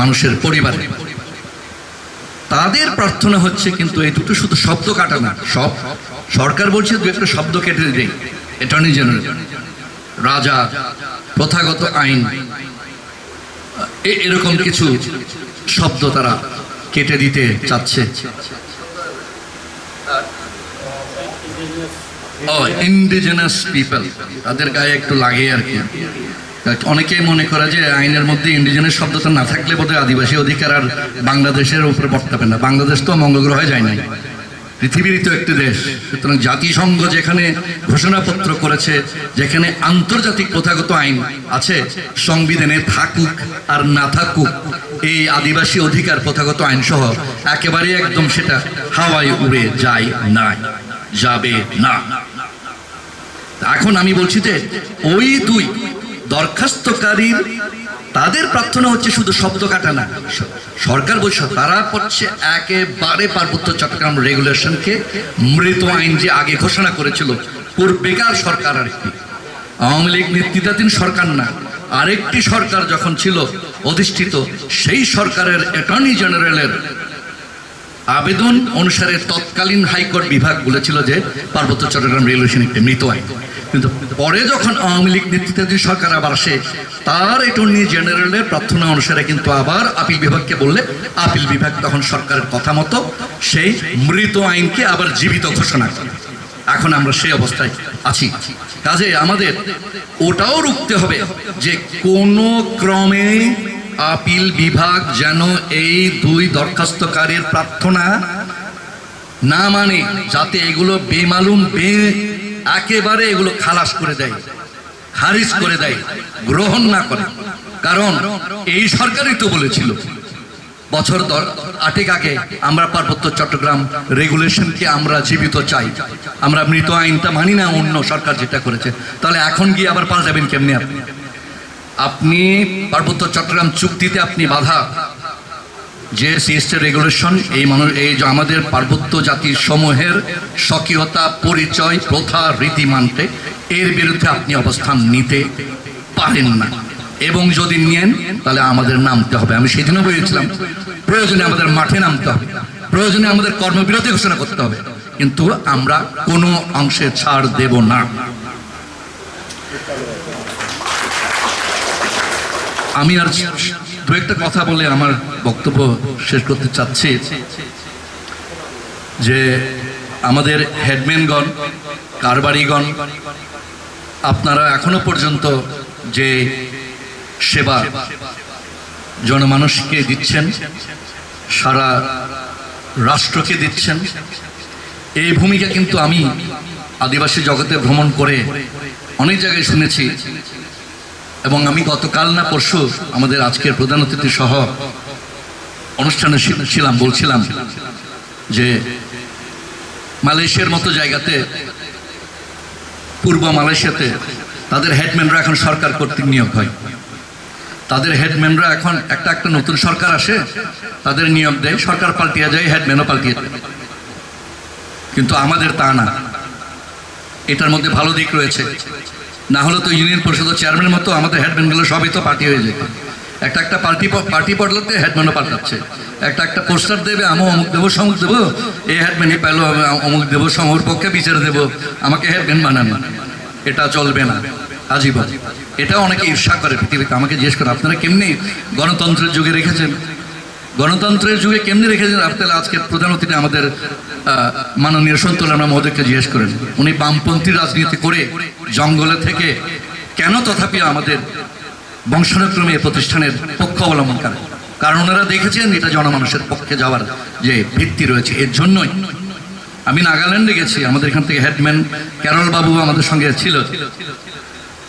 মানুষের পরিবারে। তাদের প্রার্থনা হচ্ছে কিন্তু এই দুটো শুধু শব্দ কাটা না সব সরকার বলছে দু একটা শব্দ কেটে দেয় অ্যাটর্নি জেনারেল রাজা, প্রথাগত আইন এরকম কিছু শব্দ তারা কেটে দিতে চাচ্ছে। ইন্ডিজিনাস পিপল তাদের গায়ে একটু লাগে আর কি। অনেকেই মনে করে যে আইনের মধ্যে ইন্ডিজিনাস শব্দটা না থাকলে বোধহয় আদিবাসী অধিকার আর বাংলাদেশের উপরে বর্তাবে না। বাংলাদেশ তো মঙ্গলগ্রহে যায় নাই। পৃথিবীরই তো একটি দেশ। সুতরাং জাতিসংঘ যেখানে ঘোষণাপত্র করেছে, যেখানে আন্তর্জাতিক প্রথাগত আইন আছে, সংবিধানে থাকুক আর না থাকুক, এই আদিবাসী অধিকার প্রথাগত আইন সহ একেবারে একদম সেটা হাওয়ায় উড়ে যায় না যাবে না। এখন আমি বলছি যে ওই দুই দরখাস্তকারীর তাদের প্রার্থনা হচ্ছে শুধু শব্দ কাটা না। সরকার বলছে, তারা করছে একেবারে পার্বত্য চট্টগ্রাম রেগুলেশনকে মৃত আইন যে আগে ঘোষণা করেছিল পূর্বেকার সরকার আর কি। আওয়ামী লীগ নেতৃত্বাধীন সরকার না, আরেকটি সরকার যখন ছিল অধিষ্ঠিত, সেই সরকারের অ্যাটর্নি জেনারেলের আবেদন অনুসারে তৎকালীন হাইকোর্ট বিভাগ বলেছিল যে পার্বত্য চট্টগ্রাম রেলওয়েশন একটি মৃত আইন। কিন্তু পরে যখন আওয়ামী লীগ নেতৃত্বাধীন সরকার আবার আসে, তার অ্যাটর্নি জেনারেলের প্রার্থনা অনুসারে কিন্তু আবার আপিল বিভাগকে বললে আপিল বিভাগ তখন সরকারের কথা মতো সেই মৃত আইনকে আবার জীবিত ঘোষণা করে। এখন আমরা সেই অবস্থায় আছি। কাজে আমাদের ওটাও রুখতে হবে যে কোনো ক্রমে আপিল বিভাগ যেন এই দুই দরখাস্তকারীর প্রার্থনা না মানে যাতে এগুলো বেমালুম, বে একেবারে এগুলো খালাস করে দেয়, খারিজ করে দেয়, গ্রহণ না করে। কারণ এই সরকারই তো বলেছিল, বছর দর আটেক আগে আমরা পার্বত্য চট্টগ্রাম রেগুলেশনকে আমরা জীবিত চাই। আমরা মৃত আইনটা মানি না, অন্য সরকার যেটা করেছে। তাহলে এখন গিয়ে আবার পাল্টাবেন কেমনি আপনি? আপনি পার্বত্য চট্টগ্রাম চুক্তিতে আপনি বাধা যে সিএসটি রেগুলেশন এই মানুষ, এই আমাদের পার্বত্য জাতির সমূহের স্বকীয়তা, পরিচয়, প্রথা রীতি মানতে এর বিরুদ্ধে আপনি অবস্থান নিতে পারেন না। এবং যদি নেন তাহলে আমাদের নামতে হবে। আমি সেদিনও বলেছিলাম, প্রয়োজনে আমাদের মাঠে নামতে হবে, প্রয়োজনে আমাদের কর্মবিরতি ঘোষণা করতে হবে, কিন্তু আমরা কোনো অংশে ছাড় দেব না। আমি আর একটা কথা বলে আমার বক্তব্য শেষ করতে চাচ্ছি, যে আমাদের হেডম্যানগণ কারবারিগণ, আপনারা এখনও পর্যন্ত যে সেবা জনমানুষকে দিচ্ছেন, সারা রাষ্ট্রকে দিচ্ছেন, এই ভূমিকা কিন্তু আমি আদিবাসী জগতে ভ্রমণ করে অনেক জায়গায় শুনেছি। এবং আমি গতকাল না পরশু আমাদের আজকের প্রধান অতিথি সহ অনুষ্ঠানে ছিল- ছিলাম, বলছিলাম যে মালয়েশিয়ার মতো জায়গাতে, পূর্ব মালয়েশিয়াতে তাদের হেডম্যানরা এখন সরকার কর্তৃক নিয়োগ হয়। তাদের হেডম্যানরা এখন একটা একটা নতুন সরকার আসে, তাদের নিয়োগ দেয়, সরকার পাল্টিয়ে যায় হেডম্যানও পাল্টিয়ে যায় কিন্তু আমাদের তা না। এটার মধ্যে ভালো দিক রয়েছে। না হলে তো ইউনিয়ন পরিষদের চেয়ারম্যানের মতো আমাদের হেডম্যানগুলো সবই তো পার্টি হয়ে যেত। একটা একটা পার্টি পার্টি বদলাতে হেডম্যানও পাল্টাচ্ছে। একটা একটা পোস্টার দেবে আমি অমুক দেবো, সমুক দেবো। এই হেডম্যানই পেল অমুক দেবো, সমুর পক্ষে বিচার দেবো। আমাকে হেডম্যান বানান। এটা চলবে না, আজীবন। এটা অনেকে ঈর্ষা করে পৃথিবীতে। আমাকে জিজ্ঞেস করে, আপনারা কেমনি গণতন্ত্রের যুগে রেখেছেন? গণতন্ত্রের যুগে কেমনি রেখেছেন আপনারা আজকে প্রধান অতিথি আমাদের মাননীয় সন্তুল আমরা মহোদয়কে জিজ্ঞেস করেন। উনি বামপন্থী রাজনীতি করে জঙ্গলে থেকে কেন তথাপি আমাদের বংশানুক্রমে প্রতিষ্ঠানের পক্ষ অবলম্বন করেন? কারণ ওনারা দেখেছেন এটা জনমানুষের পক্ষে যাওয়ার যে ভিত্তি রয়েছে। এর জন্যই আমি নাগাল্যান্ডে গেছি। আমাদের এখান থেকে হেডম্যান ক্যারল বাবু আমাদের সঙ্গে ছিল।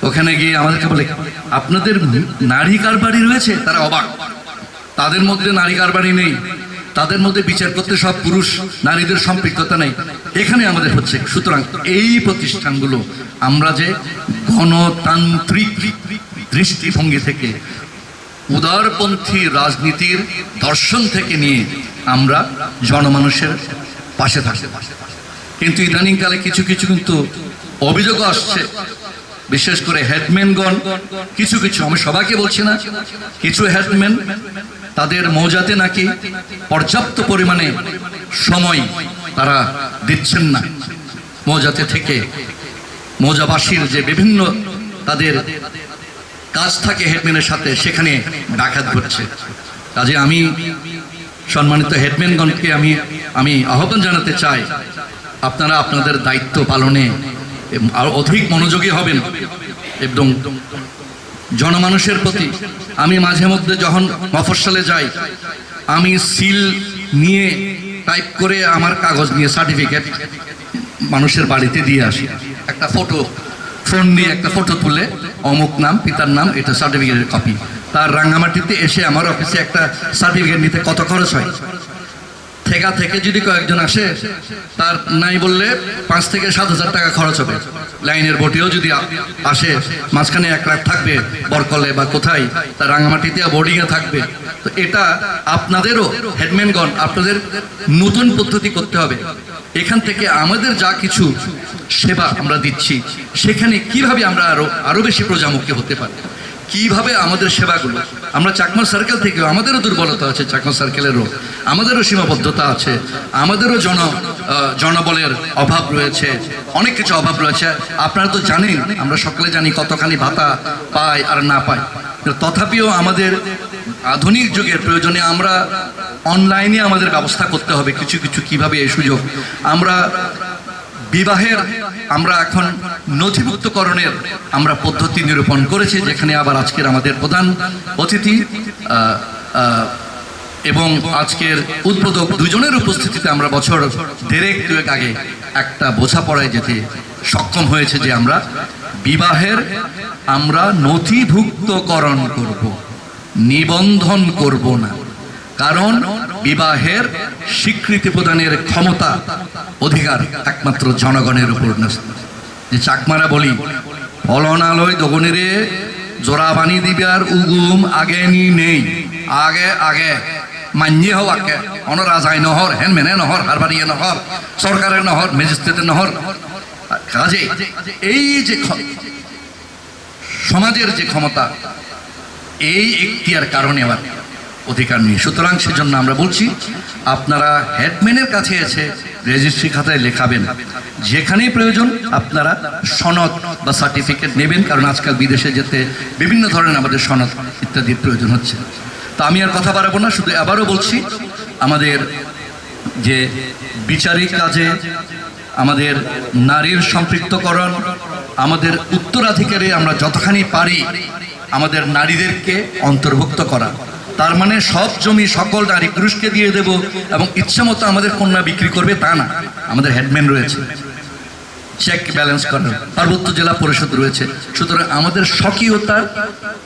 ওখানে গিয়ে আমাদেরকে বলে, আপনাদের নারী কারবারি রয়েছে? তারা অবাক। তাদের মধ্যে নারী কারবারি নেই। তাদের মধ্যে বিচার করতে সব পুরুষ, নারীদের সম্পৃক্ততা নেই। এখানে আমাদের হচ্ছে। সুতরাং এই প্রতিষ্ঠানগুলো আমরা যে গণতান্ত্রিক দৃষ্টিভঙ্গি থেকে, উদারপন্থী রাজনীতির দর্শন থেকে নিয়ে আমরা জনমানুষের পাশে থাকি কিন্তু ইদানিংকালে কিছু কিছু কিন্তু অভিযোগ আসছে। বিশেষ করে হেডম্যানগণ, কিছু কিছু, আমি সবাইকে বলছি না, কিছু হেডম্যান, তাদের মৌজাতে নাকি পর্যাপ্ত পরিমাণে সময় তারা দিচ্ছেন না। মৌজাতে থেকে মৌজাবাসীর যে বিভিন্ন তাদের কাজ থাকে হেডম্যানের সাথে, সেখানে ডাকাত ঘটছে। কাজে আমি সম্মানিত হেডম্যানগণকে আমি আমি আহ্বান জানাতে চাই, আপনারা আপনাদের দায়িত্ব পালনে আর অধিক মনোযোগী হবেন। এবং জনমানুষের প্রতি আমি মাঝে মধ্যে যখন মফস্বলে যাই, আমি সিল নিয়ে টাইপ করে আমার কাগজ নিয়ে সার্টিফিকেট মানুষের বাড়িতে দিয়ে আসি। একটা ফটো, ফোন দিয়ে একটা ফটো তুলে, অমুক নাম, পিতার নাম, এটা সার্টিফিকেটের কপি তার রাঙ্গামাটিতে এসে আমার অফিসে একটা সার্টিফিকেট নিতে কত খরচ হয়? থেকে থেকে যদি কয়েকজন আসে, তার নাই বললে পাঁচ থেকে সাত হাজার টাকা খরচ হবে। লাইনের বটিও যদি আসে, মাঝখানে এক লাখ থাকবে, বরকলে বা কোথায়, তার রাঙামাটিতে বোর্ডিংয়ে থাকবে। তো এটা আপনাদেরও, হেডম্যানগণ, আপনাদের নতুন পদ্ধতি করতে হবে। এখান থেকে আমাদের যা কিছু সেবা আমরা দিচ্ছি, সেখানে কীভাবে আমরা আরও আরও বেশি প্রজামুখী হতে পারি? কীভাবে আমাদের সেবাগুলো? আমরা চাকমা সার্কেল থেকে আমাদেরও দুর্বলতা আছে চাকমা সার্কেলেরও আমাদেরও সীমাবদ্ধতা আছে, আমাদেরও জন জনবলের অভাব রয়েছে, অনেক কিছু অভাব রয়েছে। আপনারা তো জানেন, আমরা সকলে জানি কতখানি ভাতা পাই আর না কিন্তু তথাপিও আমাদের আধুনিক যুগের প্রয়োজনে আমরা অনলাইনে আমাদের ব্যবস্থা করতে হবে, কিছু কিছু কীভাবে এই সুযোগ। আমরা বিবাহের আমরা এখন নথিভুক্তকরণের আমরা পদ্ধতি নিরূপণ করেছি, যেখানে আবার আজকের আমাদের প্রধান অতিথি এবং আজকের উদ্বোধক দুজনের উপস্থিতিতে আমরা বছর দেড়েক, দুয়েক আগে একটা বোঝাপড়ায় যেতে সক্ষম হয়েছে যে আমরা বিবাহের আমরা নথিভুক্তকরণ করব, নিবন্ধন করব না। কারণ বিবাহের স্বীকৃতি প্রদানের ক্ষমতা, অধিকার একমাত্র জনগণের উপর। যে চাকমারা বলি ফলনালয় দগনেরে জোড়া বানি দিবার উগুম আগে নি নেই আগে আগে, মান্যে হও আগে অন নহর হেন মেনে নহর, হারবারিয়ে নহর, সরকারের নহর ম্যাজিস্ট্রেটের নহর কাজে, এই যে সমাজের যে ক্ষমতা, এই এখতিয়ার কারণে আবার অধিকার নেই। সুতরাং সেজন্য আমরা বলছি, আপনারা হেডম্যানের কাছে এসে রেজিস্ট্রি খাতায় লেখাবেন। যেখানেই প্রয়োজন আপনারা সনদ বা সার্টিফিকেট নেবেন, কারণ আজকাল বিদেশে যেতে বিভিন্ন ধরনের আমাদের সনদ ইত্যাদির প্রয়োজন হচ্ছে। তো আমি আর কথা বাড়াবো না, শুধু আবারও বলছি, আমাদের যে বিচারিক কাজে, আমাদের নারীর সম্পৃক্তকরণ, আমাদের উত্তরাধিকারে আমরা যতখানি পারি, আমাদের নারীদেরকে অন্তর্ভুক্ত করা। তার মানে সব জমি সকল নারী পুরুষকে দিয়ে দেব এবং ইচ্ছা মতো আমাদের কন্যা বিক্রি করবে তা না। আমাদের হেডম্যান রয়েছে। চেক ব্যালেন্স করার পার্বত্য জেলা পরিষদ রয়েছে। সুতরাং আমাদের স্বকীয়তার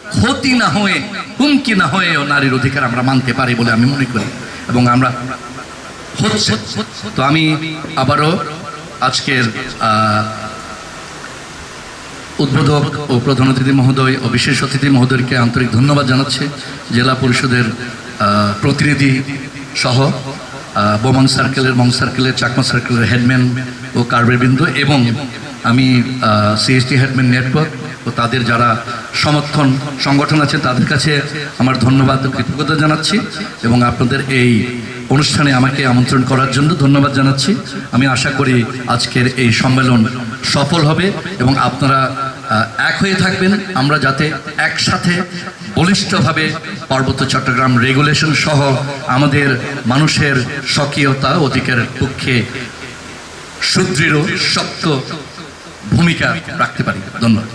ক্ষতি না হয়ে, হুমকি না হয়েও নারীর অধিকার আমরা মানতে পারি বলে আমি মনে করি। এবং আমরা হচ্ছে। তো আমি আবারও আজকের উদ্বোধক ও প্রধান অতিথি মহোদয় ও বিশেষ অতিথি মহোদয়কে আন্তরিক ধন্যবাদ জানাচ্ছি। জেলা পরিষদের প্রতিনিধি সহ বোমান সার্কেলের, মং সার্কেলের, চাকমা সার্কেলের হেডম্যান ও কার্বেবিন্দু এবং আমি সিএসটি হেডম্যান নেটওয়ার্ক ও তাদের যারা সমর্থন, সংগঠন আছে তাদের কাছে আমার ধন্যবাদ ও কৃতজ্ঞতা জানাচ্ছি এবং আপনাদের এই অনুষ্ঠানে আমাকে আমন্ত্রণ করার জন্য ধন্যবাদ জানাচ্ছি। আমি আশা করি আজকের এই সম্মেলন সফল হবে এবং আপনারা এক হয়ে থাকবেন। আমরা যাতে একসাথে বলিষ্ঠভাবে পার্বত্য চট্টগ্রাম রেগুলেশন সহ আমাদের মানুষের স্বকীয়তা অধিকারের পক্ষে সুদৃঢ়, শক্ত ভূমিকা রাখতে পারি। ধন্যবাদ।